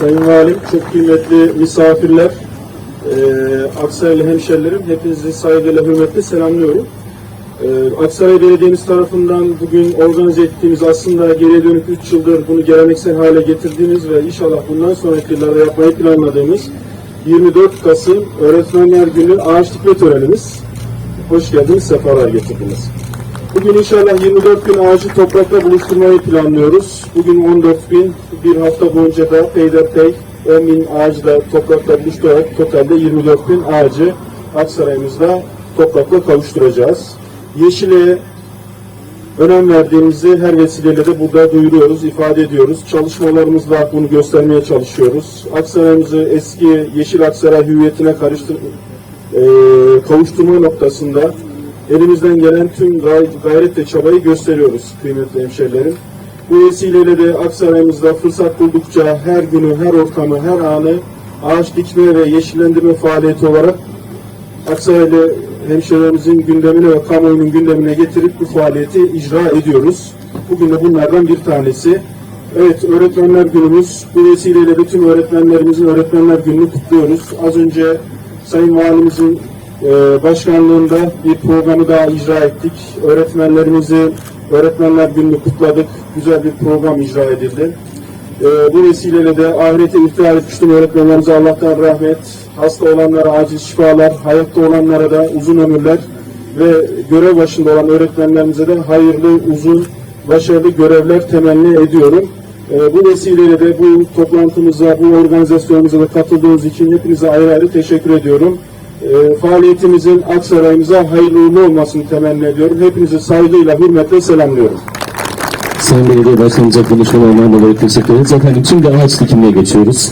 Sayın Valim, çok kıymetli misafirler, e, Aksaraylı hemşerilerim, hepinizi saygıyla, hürmetle selamlıyorum. E, Aksaray Belediye'miz tarafından bugün organize ettiğimiz aslında geriye dönük 3 yıldır bunu geleneksel hale getirdiğimiz ve inşallah bundan sonraki yıllarda yapmayı planladığımız 24 Kasım Öğretmenler Günü ağaç dikme törenimiz. Hoş geldiniz, sefalar getirdiniz. Bugün inşallah 24 gün ağacı toprakla buluşturmayı planlıyoruz. Bugün 14 bin, bir hafta boyunca da peyderpey 10 bin ağacı da toprakla buluşturarak totalde 24 bin ağacı Aksaray'ımızda toprakla kavuşturacağız. Yeşile önem verdiğimizi her vesileyle de burada duyuruyoruz, ifade ediyoruz. Çalışmalarımızla bunu göstermeye çalışıyoruz. Aksaray'ımızı eski Yeşil Aksaray hüviyetine karıştır, e, kavuşturma noktasında elimizden gelen tüm gay gayret ve çabayı gösteriyoruz kıymetli hemşerilerim. Bu vesileyle de Aksaray'ımızda fırsat buldukça her günü, her ortamı, her anı ağaç dikme ve yeşillendirme faaliyeti olarak Aksaraylı hemşehrilerimizin gündemine ve kamuoyunun gündemine getirip bu faaliyeti icra ediyoruz. Bugün de bunlardan bir tanesi. Evet, Öğretmenler Günümüz. Bu vesileyle bütün öğretmenlerimizin Öğretmenler Günü'nü kutluyoruz. Az önce Sayın Valimizin e, başkanlığında bir programı daha icra ettik. Öğretmenlerimizi Öğretmenler Günü'nü kutladık. Güzel bir program icra edildi. Ee, bu vesileyle de ahirete iftihar etmiş tüm öğretmenlerimize Allah'tan rahmet, hasta olanlara acil şifalar, hayatta olanlara da uzun ömürler ve görev başında olan öğretmenlerimize de hayırlı, uzun, başarılı görevler temenni ediyorum. Ee, bu vesileyle de bu toplantımıza, bu organizasyonumuza da katıldığınız için hepinize ayrı ayrı teşekkür ediyorum e, faaliyetimizin Aksaray'ımıza hayırlı uğurlu olmasını temenni ediyorum. Hepinizi saygıyla, hürmetle selamlıyorum. Sayın Belediye Başkanımıza konuşmalarından dolayı teşekkür ederiz. Efendim şimdi ağaç dikimine geçiyoruz.